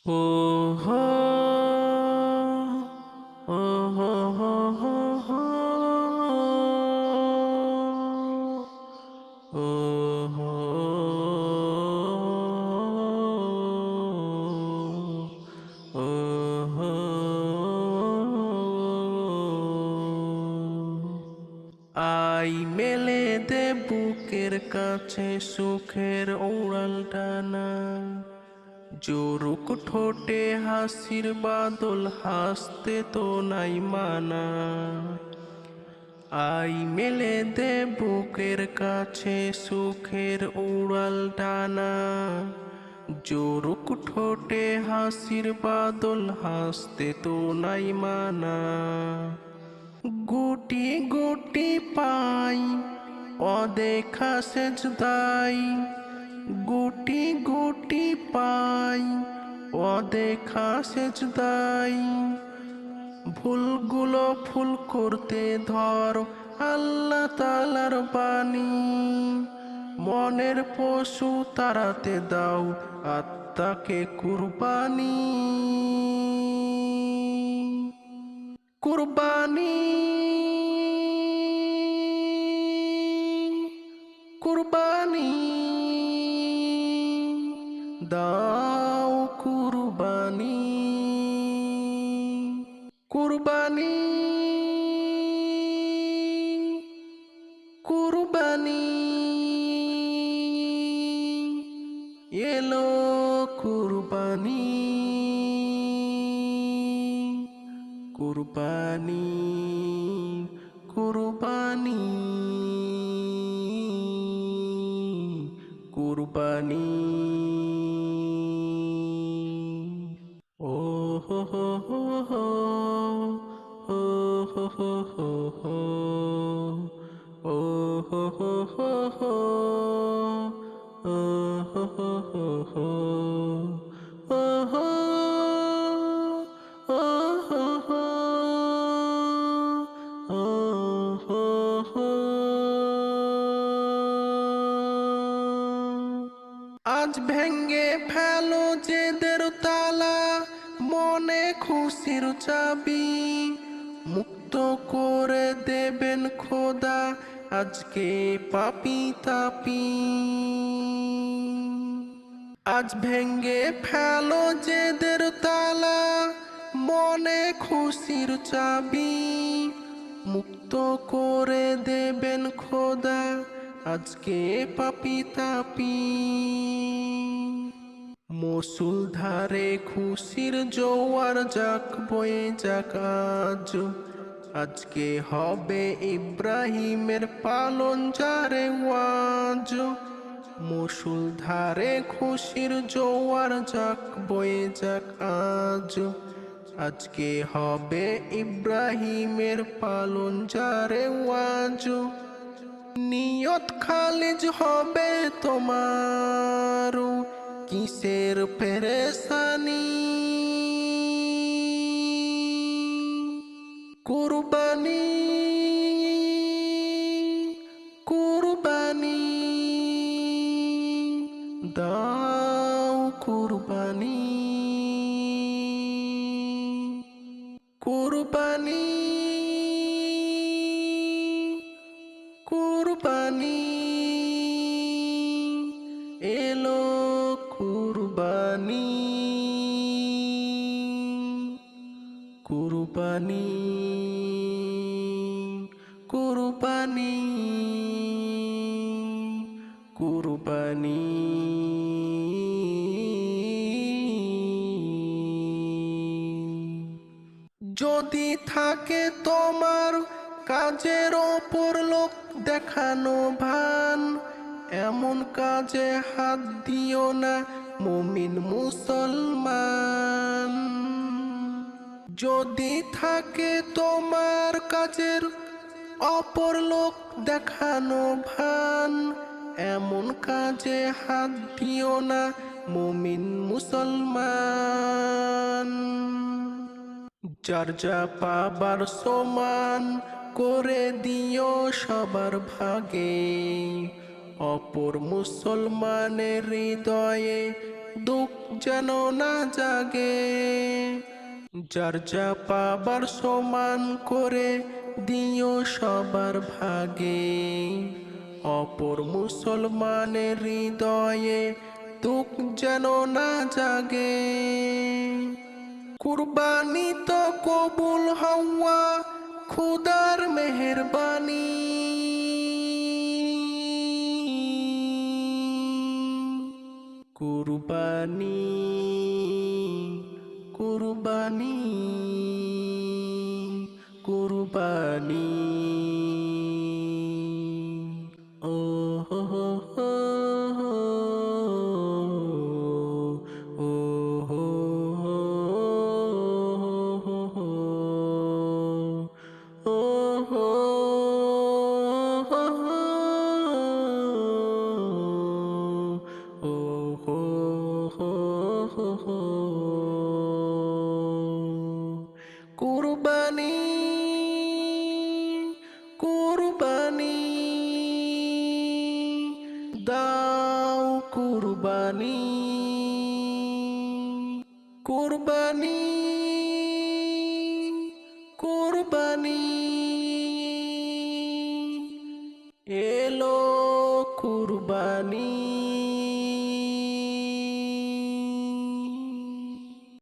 I মেলে দে বুকের কাছে সুখের উড়াল টানা জোরুক ঠোঁটে হাসির বাদল হাসতে তো নাই মানা আই মেলে দে বুকের কাছে সুখের উড়াল টানা জোরুক ঠোঁটে হাসির বাদল হাসতে তো নাই মানা গুটি গুটি পাই অদেখা সেজদাই গুটি গুটি পাই, অদেখা সেজদাই ভুলগুলো ফুল করতে ধর, আল্লাহ তালার বাণী। মনের পশু তাড়াতে দাও, আত্মাকে কুরবানি। কুরবানি। কুরবানি। দাও কুরবানি। কুরবানি। কুরবানি। এলো কুরবানি। কুরবানি কুরবানি কুরবানি। আজ ভেঙ্গে ফেলো জেদের তালা, মনে খুশির চাবি। মুক্ত করে দেবেন খোদা আজকে পাপি তাপি। আজ ভেঙ্গে ফেলো জেদের তালা, মনে খুশির চাবি। মুক্ত করে দেবেন খোদা আজকে পাপি তাপি মসুল ধারে খুশির জোয়ার যাক, বয়ে যাক আজ। আজকে হবে ইব্রাহিমের পালন যারে ওয়াজ। মসুল ধারে খুশির জোয়ার যাক, বয়ে যাক আজ। আজকে হবে ইব্রাহিমের পালন যারে ওয়াজ। নিয়ত খালিজ হবে তোমার। কিসের পেরেশানি কুরবানি কুরবানি দাও কুরবানি। কুরবানি কুরবানি এলো কুরবানি। কুরবানি কুরবানি কুরবানি। যদি থাকে তোমার কাজের ওপর লোক দেখানো ভান। এমন কাজে হাত দিও না মুমিন মুসলমান। যদি থাকে তোমার কাজের অপর লোক দেখানো ভান, এমন কাজে হাত দিও না মুমিন মুসলমান। যার যা পাবার সমান করে দিও সবার ভাগে। অপর মুসলমানের হৃদয়ে দুঃখ যেন না জাগে। যার যা পাবার সমান করে দিও সবার ভাগে। অপর মুসলমানের হৃদয়ে দুঃখ যেন না জাগে। কুরবানি তো কবুল হওয়া খুদার মেহরবানি। কুরবানি কুরবানি কুরবানি। দাও কুরবানি। কুরবানি কুরবানি। এলো কুরবানি।